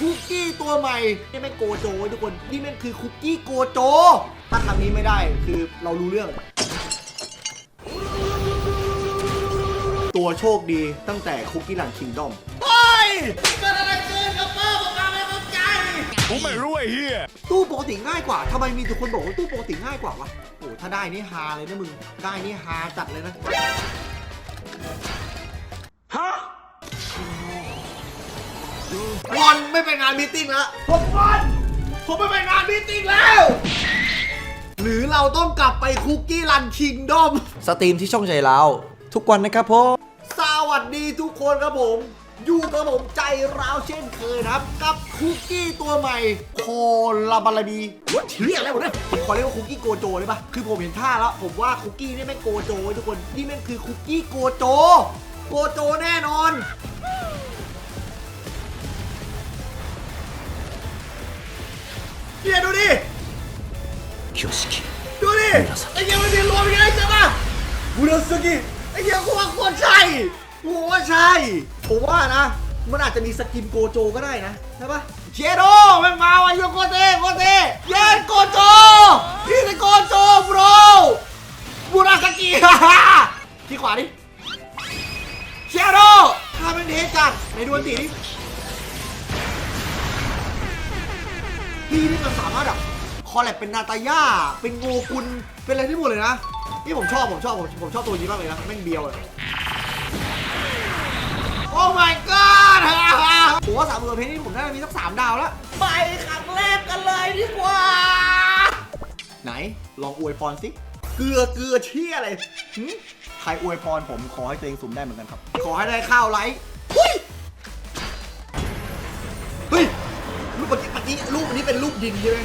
คุกกี้ตัวใหม่นี่ไม่งโกโจเว้ยทุกคนนี่แม่งคือคุกกี้โกโจถ้าคำนี้ไม่ได้คือเรารู้เรื่อง ตัวโชคดีตั้งแต่คุกกี้รันคิงดอมเฮ้ยเกิดอะไรขึ้นกับป้าบอกมาไม่เข้าใจกูไม่รู้ไอ้เฮียตู้ปกติง่ายกว่าทำไมมีแต่คนบอกว่าตู้ปกติง่ายกว่าวะโอ้ถ้าได้นี่ฮาเลยนะมึงได้นี่ฮาจัดเลยนะฮะ งอนไม่ไปงานมีตติ้งแล้วผมงอนผมไม่ไปงานมีตติ้งแล้ว หรือเราต้องกลับไปคุกกี้รันคิงดอม สตรีมที่ช่องใจเราทุกวันนะครับผมสวัสดีทุกคนครับผม อยู่กับผมใจร้าวเช่นเคยนะครับ กับคุกกี้ตัวใหม่โคลาบาลาดีเชี่ยอะไรวะเนี่ยผมขอเรียกว่าคุกกี้โกโจเลยปะคือผมเห็นท่าแล้ว ผมว่าคุกกี้นี่แม่งโกโจเว้ยทุกคนนี่แม่งคือคุกกี้โกโจโกโจแน่นอน เฮียดูดิดูดิไอ้เหี้ยมันมีรวมยังไงใช่ปะบุรสกิไอ้เหี้ยกูว่าควรใช่กูว่าใช่ผมว่านะ มันอาจจะมีสกินโกโจก็ได้นะใช่ปะเชโดมันมาว่ะโยโกเต้โกเต้เย้โกโจนี่เป็นโกโจบรบุราสกิฮ่าฮ่าที่ขวาดิเชโดถ้าเป็นเทจัดในดวลตีดิพี่นี่ มันสามารถแบบคอลแลบเป็นนาตาย่า เป็นโงกุลเป็นอะไรที่หมดเลยนะ นี่ผมชอบผมชอบผมผมชอบตัวนี้มากเลยนะแม่งเบียวเลยโอ้ my god ผมว่าสามตัวเพชรนี่ผมน่าจะมีสักสามดาวแล้ว ไปครั้งแรกกันเลยดีกว่า ไหนลองอวยพรสิเกลือเกลือเชี่ยอะไรใครอวยพรผมขอให้ตัวเองสุ่มได้เหมือนกันครับ ขอให้ได้ข้าวไลท์ เป็นลูกดินใช่ไหม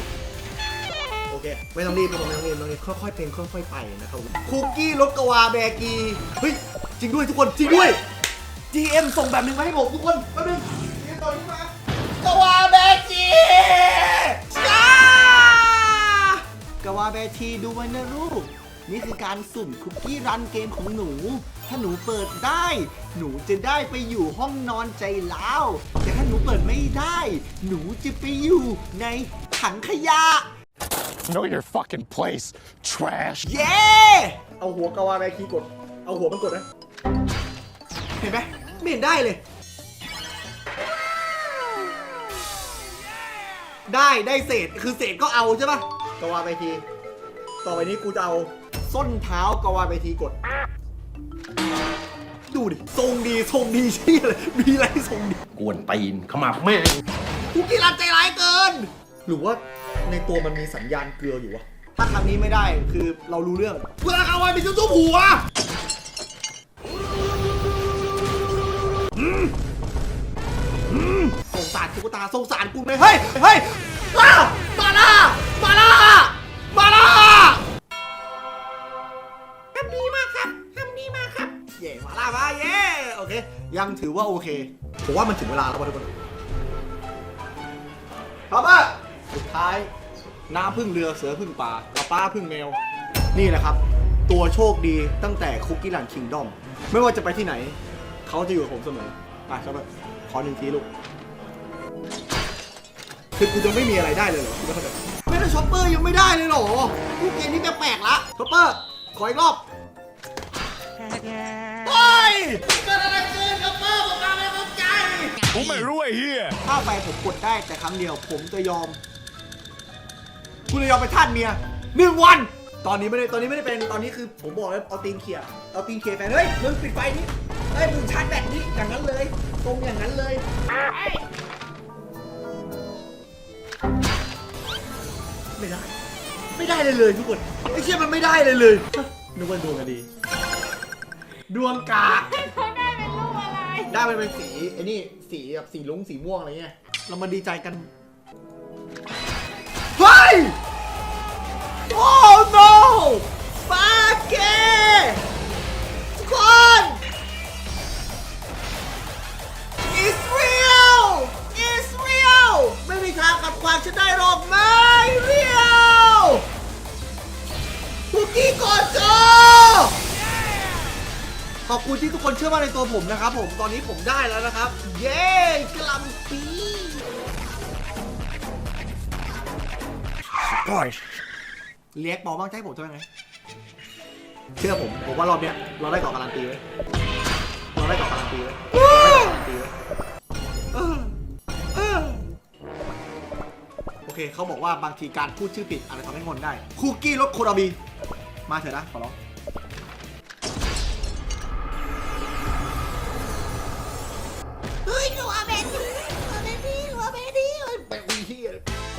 โอเค ไม่ต้องรีบไม่ต้องรีบไม่ต้องรีบค่อยๆเป็นค่อยๆไปนะครับผมคุกกี้รสกวาแบกีเฮ้ยจริงด้วยทุกคนจริงด้วย GM ส่งแบบหนึ่งมาให้ผมทุกคนแป๊บนึง GM ต่อนี้มากวาแบกีจ้ากวาแบทีดูไว้นะลูกนี่คือการสุ่มคุกกี้รันเกมของหนู ถ้าหนูเปิดได้ หนูจะได้ไปอยู่ห้องนอนใจล้าว แต่ถ้าหนูเปิดไม่ได้ หนูจะไปอยู่ในถังขยะ know your fucking place trash เย้ เอาหัวกาวาแบคีกด เอาหัวมันกดนะ เห็นไหมไม่เห็นได้เลย ได้ได้เศษคือเศษก็เอาใช่ปะกาวาแบคี ต่อไปนี้กูจะเอาส้นเท้ากาวาแบคีกด ดูดิ ทรงดีทรงดีเชี่ยเลยมีอะไรที่ทรงดี กวนตีนขมับแม่งคุกกี้รันใจร้ายเกิน หรือว่าในตัวมันมีสัญญาณเกลืออยู่วะ ถ้าคำนี้ไม่ได้คือเรารู้เรื่องเวลาเอาไว้มีจุ๊บหัวอืมอืมสงสารตุ๊กตาสงสารกูไหมเฮ้ย เฮ้ยอ้ามาล่ามา ยังถือว่าโอเค ผมว่ามันถึงเวลาแล้วว่ะทุกคนครับอะสุดท้าย น้าพึ่งเรือเสือพึ่งป่ากับป้าพึ่งแมว นี่แหละครับ ตัวโชคดีตั้งแต่คุกกี้รันคิงดอม ไม่ว่าจะไปที่ไหน เขาจะอยู่กับผมเสมออะครับขอหนึ่งทีลูกคือกูจะไม่มีอะไรได้เลยเหรอคุณเข้าใจไม่ได้ช็อปเปอร์ยังไม่ได้เลยเหรอลูกเกมนี้แปลกๆละช็อปเปอร์ขออีกรอบเฮ้ยเกิดอะไร กูไม่รู้ไอ้เฮียถ้าไปผมกดได้แต่ครั้งเดียว ผมจะยอม คุณจะยอมไปท่านเมียหนึ่งวัน ตอนนี้ไม่ได้ตอนนี้ไม่ได้เป็นตอนนี้คือผมบอกแล้วเอาตีนเขี่ยเอาตีนเขี่ยแฟนเฮ้ยมึงปิดไฟนี่เฮ้ยมึงชาร์จแบตนี่อย่างนั้นเลยตรงอย่างนั้นเลยไม่ได้ ไม่ได้เลยเลยทุกคนไอ้เชี่ยมันไม่ได้เลยเลยนึกว่าดวงกันดี ดวงกา ได้มันเป็นสีไอ้นี่สีแบบสีลุ้งสีม่วงอะไรเงี้ย เรามาดีใจกัน เฮ้ย โอ้ no ฟาเกทุกคน ขอบคุณที่ทุกคนเชื่อมั่นในตัวผมนะครับผมตอนนี้ผมได้แล้วนะครับ เย้กลัมปีเลี้ยกบอกบ้างใช่ผมทด้ไหมเชื่อผมผมว่ารอบเนี้ยเราได้เกาะการันตีไว้เราได้เกาะการันตีไว้โอเคเขาบอกว่าบางทีการพูดชื่อผิดอาจจะทำให้งนได้คุกกี้รสโคดาบีมาเถอะนะขอร้อง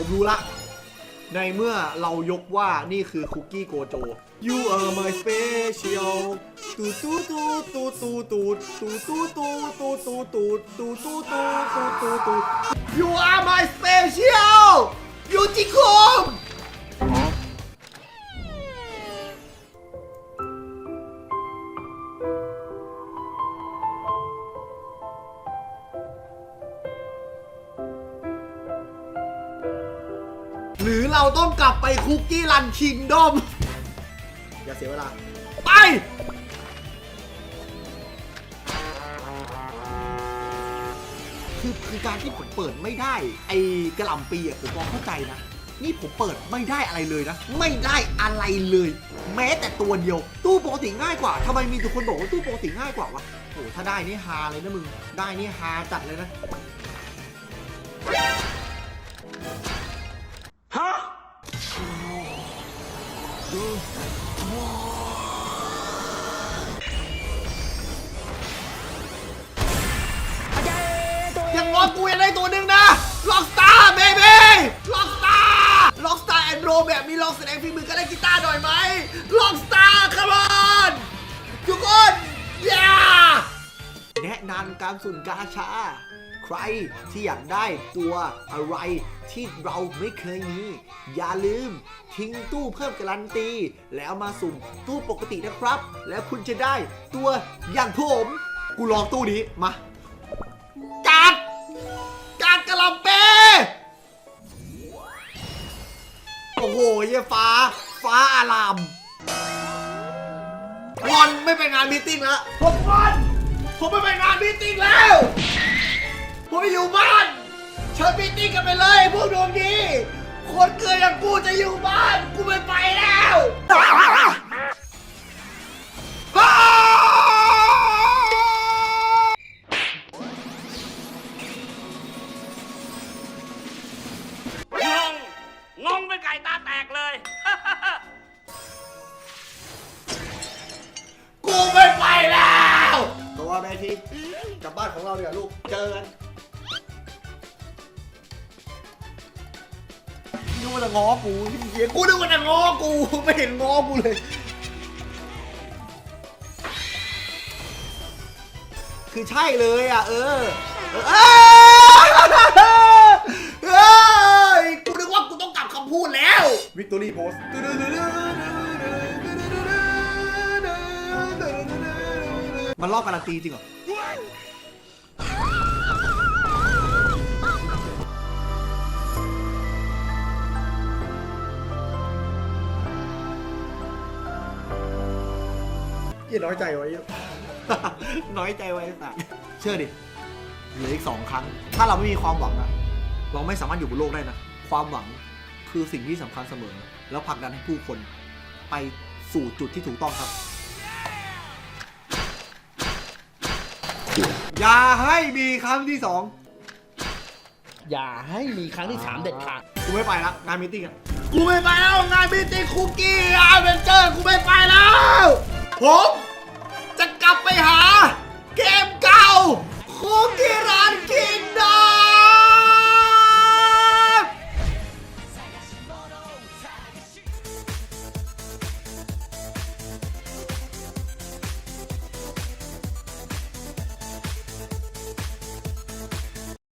ผมรู้ละ ในเมื่อเรายกว่านี่คือคุกกี้โกโจ You are my special ตูตูตูตูตูตูตูตูตูตูตูตูตูตูตูตูตูตู You are my special ยูจิคุม หรือเราต้องกลับไปคุกกี้รันคิงดอม อย่าเสียเวลา ไป คือคือการที่ผมเปิดไม่ได้ ไอ้กระหล่ำปีอะผมพอเข้าใจนะ นี่ผมเปิดไม่ได้อะไรเลยนะ ไม่ได้อะไรเลย แม้แต่ตัวเดียว ตู้ปกติง่ายกว่าทำไมมีทุกคนบอกว่าตู้ปกติง่ายกว่าวะโอ้ถ้าได้นี่ฮาเลยนะมึง ได้นี่ฮาจัดเลยนะ ยังงอกูยังได้ตัวหนึ่งนะ ล็อกสตาร์เบบี้ล็อกสตาร์ล็อกสตาร์แอนโรแบบมีลองแสดงฝีมือก็ได้กีตาร์หน่อยไหมล็อกสตาร์คัมอนทุกคนอย่าแนะนำการสุ่มกาชา ใครที่อยากได้ตัวอะไรที่เราไม่เคยมี อย่าลืมทิ้งตู้เพิ่มการันตี แล้วมาสุ่มตู้ปกตินะครับ แล้วคุณจะได้ตัวอย่างผม กูลองตู้นี้มา การดการดกระหลำเปโอ้โหเยี่ยฟ้า ฟ้าอารามงอนไม่ไปงานมีตติ้งแล้วผมงอนผมไม่ไปงานมีตติ้งแล้ว ผมไปอยู่บ้าน เชิญมีตติ้งกันไปเลยพวกดวงดี คนเกิดอย่างกูจะอยู่บ้าน กูไม่ไปแล้วอ้าวงง งงเป็นไก่ตาแตกเลย กูไม่ไปแล้ว ตัวแม่ทีกลับบ้านของเราเดี๋ยวาลูก เจอกัน กว่าจะง้อกูที่เหี้ยกูนึกว่าจะง้อกูไม่เห็นง้อกูเลย คือใช่เลยอะ เออเออเอ้ยเอ้ยกูนึกว่ากูต้องกลับคำพูดแล้ววิกตอรี่โพสมันรอบการันตีจริงเหรอ ยี่น้อยใจไว้ น้อยใจไว้สัตว์เชื่อดิเหลืออีกสองครั้ง ถ้าเราไม่มีความหวังอะเราไม่สามารถอยู่บนโลกได้นะ ความหวังคือสิ่งที่สำคัญเสมอ แล้วผลักดันให้ผู้คนไปสู่จุดที่ถูกต้องครับ อย่าให้มีครั้งที่สองอย่าให้มีครั้งที่สามเด็ดขาดกูไม่ไปละงานมีตติ้งอะกูไม่ไปแล้วงานมีตติ้งคุกกี้อาเวนเจอร์กูไม่ไป ผม จะกลับไปหาเกมเก่าคุกกี้